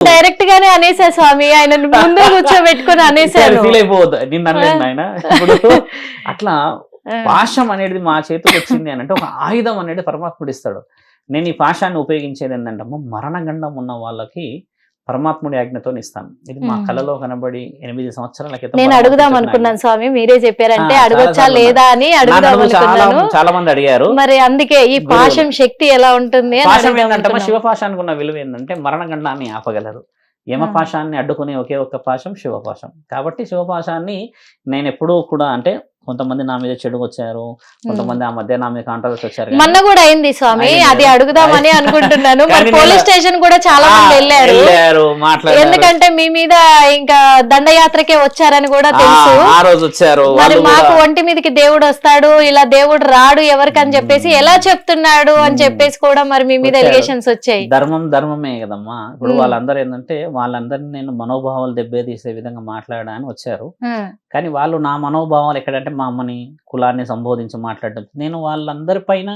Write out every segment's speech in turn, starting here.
Direct గానే అనేసా స్వామి. ఆయన ముందు కూర్చోబెట్టుకుని అనేసాను ఫీల్ అయిపోవద్దు. నిన్న అనలేదు ఆయన ఇప్పుడు అట్లా పాశం అనేది మా చేతికి వచ్చింది అని అంటే ఒక ఆయుధం అనేది పరమాత్ముడు ఇస్తాడు. నేను ఈ పాశాన్ని ఉపయోగించేది ఏంటంటే మరణగండం ఉన్న వాళ్ళకి పరమాత్ముడి ఆజ్ఞతో ఇస్తాను ఇది మా. కళలో కనబడి ఎనిమిది సంవత్సరాల క్రితం నేను అడుగుదాం అనుకున్నాను. స్వామి మీరే చెప్పారంటే అడగొచ్చా లేదా అని అడుగుదాం చాలా అనుకున్నాను చాలా మంది అడిగారు మరి అందుకే ఈ. పాశం శక్తి ఎలా ఉంటుంది అని పాశం అడుగుదాం ఏంటంటే మా అనుకున్నాను. శివపాశానికి ఉన్న విలువ ఏంటంటే మరణగండాన్ని ఆపగలరు యమపాశాన్ని అడ్డుకునే ఒకే ఒక్క పాశం శివపాశం కాబట్టి శివపాశాన్ని నేను ఎప్పుడూ కూడా అంటే కొంతమంది నా మీద చెడు వచ్చారు. కొంతమంది ఆ మధ్య నా మీద కాంట్రవర్సీ వచ్చారు మొన్న కూడా అయింది స్వామి. అది అడుగుదామని అనుకుంటున్నాను. పోలీస్ స్టేషన్ కూడా చాలా మంది వెళ్ళారు. ఎందుకంటే మీ మీద ఇంకా దండయాత్రకే వచ్చారని కూడా తెలుసు. ఆ, రోజు వచ్చారు. మరి మాకు ఒంటి మీదకి దేవుడు వస్తాడు ఇలా దేవుడు రాడు ఎవరికని చెప్పేసి. ఎలా చెప్తున్నాడు అని. చెప్పేసి కూడా మరి మీ మీద. ఎలిగేషన్స్ వచ్చాయి. ధర్మం ధర్మమే కదమ్మా. ఇప్పుడు. వాళ్ళందరూ ఏంటంటే వాళ్ళందరినీ నేను మనోభావాలు దెబ్బతీసే విధంగా మాట్లాడడానికి వచ్చారు. కానీ వాళ్ళు నా మనోభావాలు ఎక్కడంటే మా అమ్మని కులాన్ని సంబోధించి మాట్లాడడం. నేను వాళ్ళందరి పైన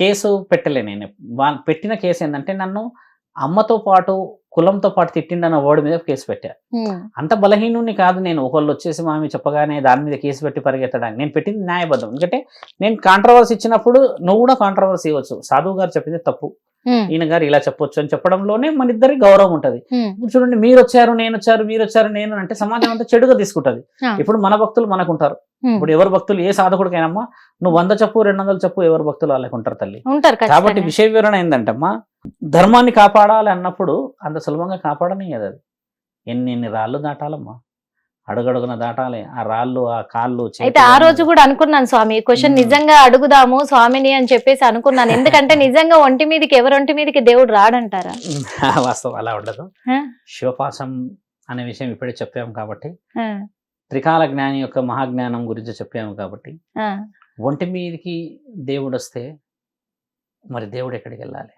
కేసు పెట్టలే నేను. వాళ్ళు పెట్టిన కేసు ఏంటంటే నన్ను అమ్మతో పాటు కులంతో పాటు తిట్టిండన్న వర్డ్ మీద కేసు పెట్టా. అంత బలహీనుని కాదు నేను. ఒకళ్ళు వచ్చేసి మామి చెప్పగానే దాని మీద కేసు పెట్టి పరిగెత్తడానికి. నేను పెట్టింది న్యాయబద్ధం. ఎందుకంటే నేను కాంట్రవర్సీ ఇచ్చినప్పుడు నువ్వు కూడా కాంట్రవర్సీ ఇవ్వచ్చు. సాధువు గారు చెప్పింది తప్పు. ఈయన గారు ఇలా చెప్పొచ్చు అని చెప్పడంలోనే మన ఇద్దరి గౌరవం ఉంటది. ఇప్పుడు చూడండి మీరు వచ్చారు నేను వచ్చారు మీరు వచ్చారు నేను అంటే సమాజం అంతా చెడుగా తీసుకుంటది. ఇప్పుడు మన భక్తులు మనకుంటారు. ఇప్పుడు ఎవరు భక్తులు ఏ సాధకుడికైనమ్మా నువ్వు వంద చెప్పు రెండు వందలు చెప్పు ఎవరు భక్తులు వాళ్ళకి ఉంటారు తల్లి. ఉంటారు కాబట్టి. విషయ వివరణ ఏంటంటమ్మా ధర్మాన్ని కాపాడాలి అన్నప్పుడు అంత సులభంగా కాపాడని కదా అది. ఎన్ని ఎన్ని రాళ్ళు దాటాలమ్మా. అడుగడుగున దాటాలి. ఆ రాళ్ళు ఆ కాళ్ళు అయితే ఆ రోజు కూడా అనుకున్నాను స్వామి. క్వశ్చన్. నిజంగా అడుగుదాము స్వామిని అని చెప్పేసి అనుకున్నాను. ఎందుకంటే నిజంగా ఒంటి మీదకి ఎవరు ఒంటి మీదకి దేవుడు రాడంటారా? వాస్తవం అలా ఉండదు? శివపాసం అనే విషయం ఇప్పుడే చెప్పాము కాబట్టి త్రికాల జ్ఞాని యొక్క మహాజ్ఞానం గురించి చెప్పాము కాబట్టి ఒంటి మీదకి దేవుడు వస్తే మరి దేవుడు ఎక్కడికి వెళ్ళాలి.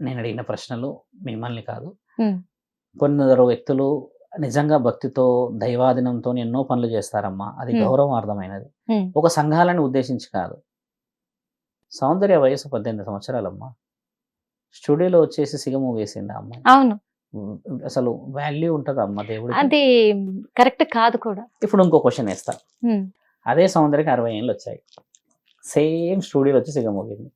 నేను అడిగిన ప్రశ్నలు మిమ్మల్ని కాదు. కొందరు వ్యక్తులు నిజంగా భక్తితో దైవాధీనంతో ఎన్నో పనులు చేస్తారమ్మా. అది ఉమ్. గౌరవార్థమైనది. ఉమ్. ఒక సంఘాలను ఉద్దేశించి కాదు. సౌందర్య వయసు పద్దెనిమిది సంవత్సరాలమ్మా. స్టూడియోలో వచ్చేసి సిగము వేసింది ఆ అమ్మాయి అవును అసలు వాల్యూ ఉంటుంది అమ్మ దేవుడికి? అది కరెక్ట్ కాదు కూడా. ఇప్పుడు ఇంకో క్వశ్చన్ వేస్తా. అదే సౌందర్యకి అరవై ఏళ్ళు వచ్చాయి. సేమ్ స్టూడియోలో వచ్చి సిగమోగింది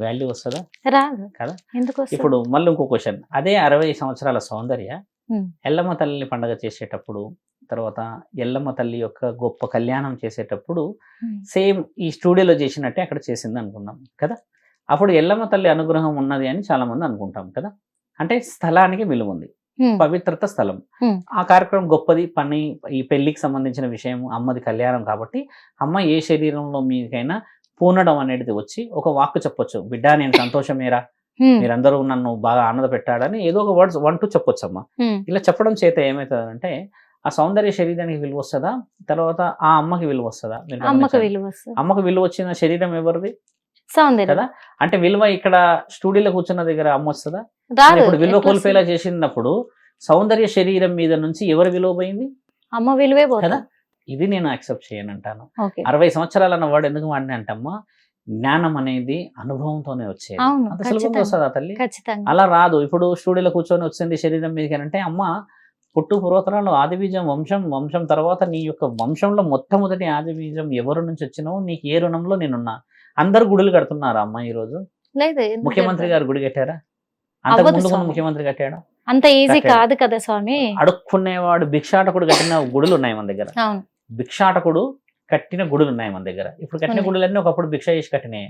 వాల్యూ వస్తుందా? రాదు. కదా? ఎందుకు వస్తుంది? ఇప్పుడు మళ్ళీ ఇంకో క్వశ్చన్. అదే అరవై సంవత్సరాల సౌందర్య. ఎల్లమ్మ తల్లిని పండగ చేసేటప్పుడు తర్వాత ఎల్లమ్మ తల్లి యొక్క గొప్ప కళ్యాణం చేసేటప్పుడు సేమ్ ఈ స్టూడియోలో చేసినట్టే అక్కడ చేసింది అనుకున్నాం కదా? అప్పుడు ఎల్లమ్మ తల్లి అనుగ్రహం ఉన్నది అని చాలా మంది అనుకుంటాం కదా? అంటే స్థలానికి విలువ ఉంది పవిత్రత స్థలం. ఆ కార్యక్రమం గొప్పది పని ఈ పెళ్ళికి సంబంధించిన విషయం అమ్మది కళ్యాణం కాబట్టి అమ్మ ఏ శరీరంలో మీకైనా పూనడం అనేది వచ్చి ఒక వాక్కు చెప్పొచ్చు బిడ్డ నేను సంతోషమేరా? మీరందరూ నన్ను బాగా ఆనంద పెట్టాడని ఏదో ఒక వర్డ్స్ వన్ టూ చెప్పొచ్చు అమ్మ ఉమ్, ఇలా చెప్పడం చేత ఏమవుతుందంటే ఆ సౌందర్య శరీరానికి విలువ వస్తుందా? తర్వాత ఆ అమ్మకి విలువ వస్తుందా? అమ్మకు. విలువ వచ్చిన శరీరం ఎవరిది? సౌందర్యం. కదా? అంటే విలువ ఇక్కడ స్టూడియోలో కూర్చున్న దగ్గర అమ్మ వస్తుందా? ఇప్పుడు విలువ కోల్పోయేలా? చేసినప్పుడు సౌందర్య శరీరం మీద నుంచి ఎవరి విలువ పోయింది? అమ్మ విలువే కదా? ఇది నేను యాక్సెప్ట్ చేయను అంటాను అరవై సంవత్సరాలు అన్న వాడు ఎందుకు వాడిని అంటమ్మా? జ్ఞానం అనేది అనుభవంతోనే వచ్చేది. అవును అంత సులభంగా ఖచ్చితంగా. వస్తుందా తల్లి? ఖచ్చితంగా. అలా రాదు. ఇప్పుడు స్టూడియోలో కూర్చొని వచ్చింది శరీరం మీదకి అంటే అమ్మ పుట్టు పూర్వతరాలు ఆదిబీజం వంశం వంశం తర్వాత నీ యొక్క వంశంలో మొట్టమొదటి ఆదిబీజం ఎవరి నుంచి వచ్చినావు నీకు ఏ రుణంలో నేనున్నా. అందరు గుడులు కడుతున్నారా అమ్మ ఈ రోజు ముఖ్యమంత్రి? గారు గుడి కట్టారా? అంతకు ముందు. ముఖ్యమంత్రి కట్టాడా? అంత ఈజీ. కాదు కదా స్వామి. అడుక్కునేవాడు భిక్షాటకుడు కట్టిన గుడులు ఉన్నాయి మన దగ్గర. భిక్షాటకుడు కట్టిన గుడులు ఉన్నాయి మన దగ్గర. ఇప్పుడు కట్టిన. గుడులన్నీ ఒకప్పుడు భిక్ష చేసి కట్టినాయి.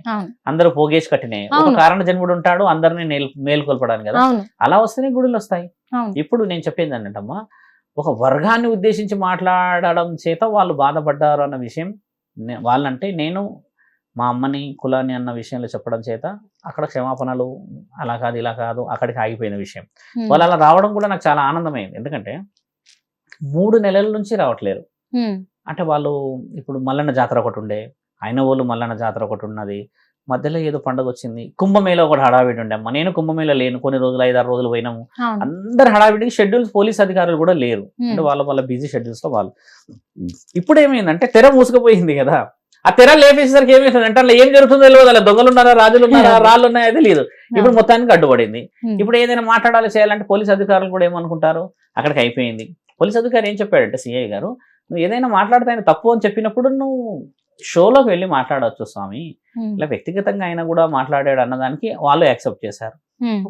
అందరూ పోగేసి కట్టినాయి. ఒక. కారణ జన్ముడు ఉంటాడు అందరినీ మేల్కొల్పడానికి కదా. అలా వస్తేనే గుడులు వస్తాయి. ఇప్పుడు నేను చెప్పేది ఏంటంటమ్మా ఒక వర్గాన్ని ఉద్దేశించి మాట్లాడడం చేత వాళ్ళు బాధపడ్డారు అన్న విషయం వాళ్ళంటే నేను మా అమ్మని కులాన్ని అన్న విషయంలో చెప్పడం చేత అక్కడ క్షమాపణలు అలా కాదు ఇలా కాదు అక్కడికి ఆగిపోయిన విషయం. వాళ్ళు అలా రావడం కూడా నాకు చాలా ఆనందమైంది. ఎందుకంటే మూడు నెలల నుంచి రావట్లేరు. అంటే వాళ్ళు ఇప్పుడు మల్లన్న జాతర ఒకటి ఉండే. అయిన వాళ్ళు మల్లన్న జాతర ఒకటి ఉన్నది. మధ్యలో ఏదో పండుగ వచ్చింది. కుంభమేళ ఒకటి హడావిడి ఉండే అమ్మ. నేను కుంభమేళ లేను. కొన్ని రోజులు ఐదారు రోజులు పోయినాము. అందరు హడావిడికి షెడ్యూల్స్ పోలీస్ అధికారులు కూడా లేరు. అంటే వాళ్ళ వాళ్ళ బిజీ షెడ్యూల్స్లో వాళ్ళు. ఇప్పుడు ఏమైందంటే తెర మూసుకుపోయింది కదా. ఆ తెర లేపేసరికి ఏమవుతుంది అంటే అందులో ఏం జరుగుతుందో తెలియదు అలా. దొంగలు ఉన్నారా? రాజులు ఉన్నారా? రాళ్ళు ఉన్నాయో? తెలియదు ఇప్పుడు మొత్తానికి అడ్డుపడింది. ఇప్పుడు ఏదైనా మాట్లాడాలి చేయాలంటే పోలీస్ అధికారులు కూడా ఏమనుకుంటారు? అక్కడికి అయిపోయింది. పోలీస్ అధికారి ఏం చెప్పాడంటే సిఐ గారు నువ్వు ఏదైనా మాట్లాడితే ఆయన తప్పు అని చెప్పినప్పుడు నువ్వు షోలోకి వెళ్ళి మాట్లాడవచ్చు స్వామి. ఇలా వ్యక్తిగతంగా ఆయన కూడా మాట్లాడాడు అన్నదానికి వాళ్ళు యాక్సెప్ట్ చేశారు.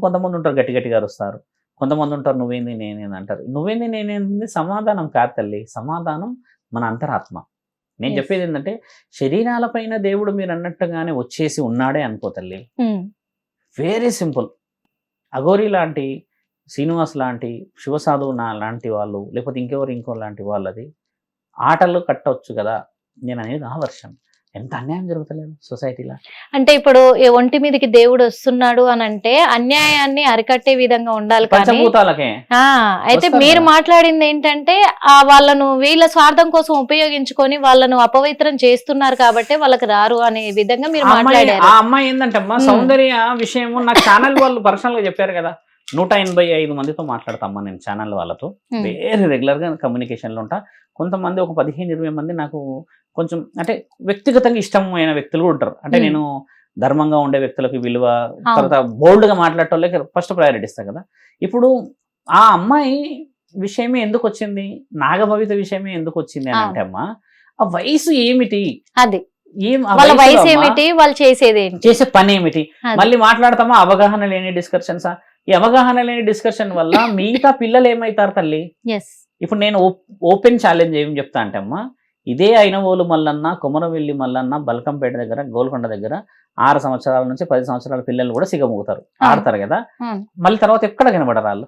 కొంతమంది ఉంటారు గట్టి గట్టిగా అరుస్తారు. కొంతమంది ఉంటారు నువ్వేంది నేనేంది అంటారు. నువ్వేంది నేనేంది సమాధానం కాదు తల్లి. సమాధానం మన అంతరాత్మ. నేను. చెప్పేది ఏంటంటే శరీరాలపైన దేవుడు మీరు అన్నట్టుగానే వచ్చేసి ఉన్నాడే అనుకో తల్లి. వెరీ సింపుల్ అఘోరి లాంటి శ్రీనివాస్ లాంటి శివసాధువు నా లాంటి వాళ్ళు లేకపోతే ఇంకెవరు ఇంకో లాంటి వాళ్ళది. ఆటలు కట్టవచ్చు కదా నేను అనేది ఆ వర్షం. ఎంత అన్యాయం జరుగుతలేదు సొసైటీలో? అంటే ఇప్పుడు ఒంటి మీదకి దేవుడు వస్తున్నాడు అని అంటే అన్యాయాన్ని అరికట్టే విధంగా ఉండాలి పంచభూతాలకే అయితే మీరు. మాట్లాడింది ఏంటంటే ఆ వాళ్ళను వీళ్ళ స్వార్థం కోసం ఉపయోగించుకొని వాళ్ళను అపవిత్రం చేస్తున్నారు కాబట్టి వాళ్ళకి రారు అనే విధంగా మీరు మాట్లాడారు. ఆ అమ్మాయి ఏంటంటే అమ్మా. సౌందర్య విషయం నా ఛానల్ వాళ్ళు పర్సనల్గా చెప్పారు కదా. నూట ఎనభై ఐదు మందితో మాట్లాడతామ్మా నేను ఛానల్ వాళ్ళతో. వేరే రెగ్యులర్గా కమ్యూనికేషన్లో ఉంటా. కొంతమంది ఒక పదిహేను ఇరవై మంది నాకు కొంచెం అంటే వ్యక్తిగతంగా ఇష్టమైన వ్యక్తులు కూడా ఉంటారు. అంటే. నేను ధర్మంగా ఉండే వ్యక్తులకు విలువ తర్వాత బోల్డ్గా మాట్లాడటోళ్ళకి ఫస్ట్ ప్రయారిటీ ఇస్తా కదా. ఇప్పుడు ఆ అమ్మాయి విషయమే ఎందుకు వచ్చింది? నాగభవిత విషయమే ఎందుకు వచ్చింది అని. అంటే అమ్మా ఆ వయసు ఏమిటి? అది. వాళ్ళ వయసు ఏమిటి? వాళ్ళు చేసేది చేసే పని ఏమిటి. మళ్ళీ మాట్లాడతామా? అవగాహన లేని డిస్కషన్స్ ఈ అవగాహన లేని డిస్కషన్ వల్ల మిగతా పిల్లలు ఏమవుతారు తల్లి? ఇప్పుడు నేను ఓపెన్ ఛాలెంజ్ ఏం చెప్తా అంటే అమ్మా ఇదే అయినవోలు మల్లన్న కొమరవెల్లి మల్లన్న బల్కంపేట దగ్గర గోల్కొండ దగ్గర ఆరు సంవత్సరాల నుంచి పది సంవత్సరాల పిల్లలు కూడా సిగమూగుతారు. ఆడతారు కదా. మళ్ళీ తర్వాత ఎక్కడ కనబడరు వాళ్ళు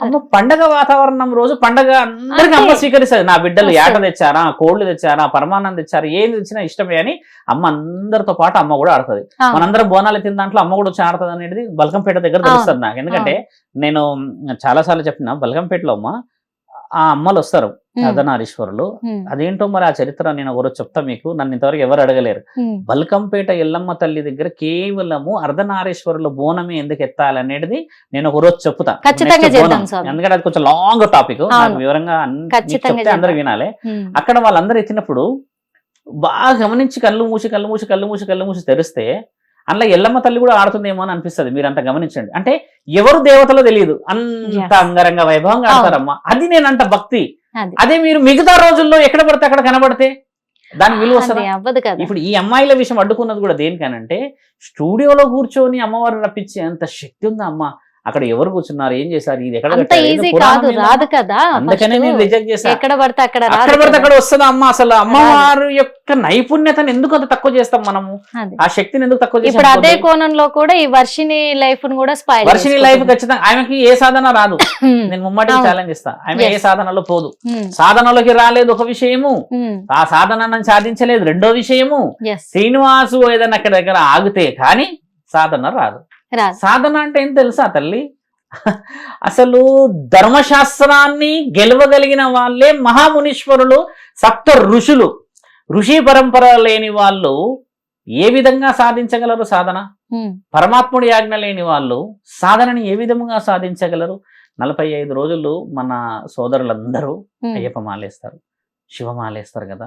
అవును పండగ వాతావరణం రోజు పండగ అందరికి అమ్మ అంతే. స్వీకరిస్తుంది నా బిడ్డలు. ఏట తెచ్చారా కోళ్ళు తెచ్చారా పరమాన్నం తెచ్చారా ఏది తెచ్చినా ఇష్టమే అని అమ్మ అందరితో పాటు అమ్మ కూడా ఆడుతుంది. మనందరం బోనాలు తిన్న దాంట్లో అమ్మ కూడా వచ్చి ఆడుతుంది అనేది బల్కంపేట దగ్గర. తెలుస్తుంది నాకు ఎందుకంటే నేను చాలా సార్లు చెప్పిన బల్కంపేటలో అమ్మ ఆ అమ్మలు వస్తారు అర్ధనారీశ్వరులు ఉమ్, అదేంటో మరి ఆ చరిత్ర నేను ఒకరోజు చెప్తా మీకు. నన్ను ఇంతవరకు ఎవరు అడగలేరు. బల్కంపేట ఎల్లమ్మ తల్లి దగ్గర కేవలము అర్ధనారీశ్వరుల బోనమే ఎందుకు ఎత్తాలనేది నేను ఒక రోజు చెప్తా. ఎందుకంటే అది కొంచెం లాంగ్ టాపిక్. వివరంగా చెప్తే అందరూ. వినాలి. అక్కడ వాళ్ళందరూ ఎత్తినప్పుడు బాగా గమనించి కళ్ళు మూసి కళ్ళు మూసి కళ్ళు మూసి కళ్ళు మూసి తెరిస్తే అందులో ఎల్లమ్మ తల్లి కూడా ఆడుతుందేమో అని అనిపిస్తుంది మీరు అంత గమనించండి. అంటే ఎవరు దేవతలో తెలియదు. అంత. అంగరంగ వైభవంగా. ఆడతారమ్మా అది నేనంట భక్తి. అది. మీరు మిగతా రోజుల్లో ఎక్కడ పడితే అక్కడ కనబడితే దాని విలువ అవ్వదు కదా. ఇప్పుడు ఈ అమ్మాయిల విషయం అడ్డుకున్నది కూడా దేనికనంటే స్టూడియోలో కూర్చొని అమ్మవారిని రప్పించే అంత శక్తి ఉందా అమ్మ అక్కడ ఎవరు కూర్చున్నారు? ఏం చేశారు? ఇది ఎక్కడ కాదు. రాదు కదా అందుకనే నేను రిజెక్ట్ చేశాను ఎక్కడ పడితే అక్కడ అక్కడ పడితే. అక్కడ వస్తుందా అమ్మ అసలు? అమ్మవారి యొక్క నైపుణ్యతను ఎందుకు అంత తక్కువ చేస్తాం మనము. ఆ శక్తిని ఎందుకు తక్కువ చేసి ఇప్పుడు అదే. కోణంలో కూడా ఈ వర్షిని లైఫ్ను కూడా స్పాయిల్ వర్షిని లైఫ్ ఖచ్చితంగా ఆమెకి ఏ సాధన రాదు. నేను ముమ్మటికి అవును. ఛాలెంజ్ ఇస్తా ఆమె ఏ. సాధనలో పోదు. సాధనలోకి రాలేదు ఒక విషయము. ఆ సాధనను సాధించలేదు రెండో విషయము. శ్రీనివాసు ఏదైనా అక్కడ దగ్గర ఆగితే కానీ సాధన రాదు. సాధన అంటే ఏం తెలుసా తల్లి? అసలు ధర్మశాస్త్రాన్ని గెలవగలిగిన వాళ్ళే మహామునీశ్వరులు సప్త ఋషులు. ఋషి పరంపర లేని వాళ్ళు ఏ విధంగా సాధించగలరు సాధన? పరమాత్ముడి ఆజ్ఞ లేని వాళ్ళు సాధనని ఏ విధముగా సాధించగలరు? నలభై ఐదు రోజులు మన సోదరులందరూ. అయ్యప్ప మాలేస్తారు శివమాలేస్తారు కదా.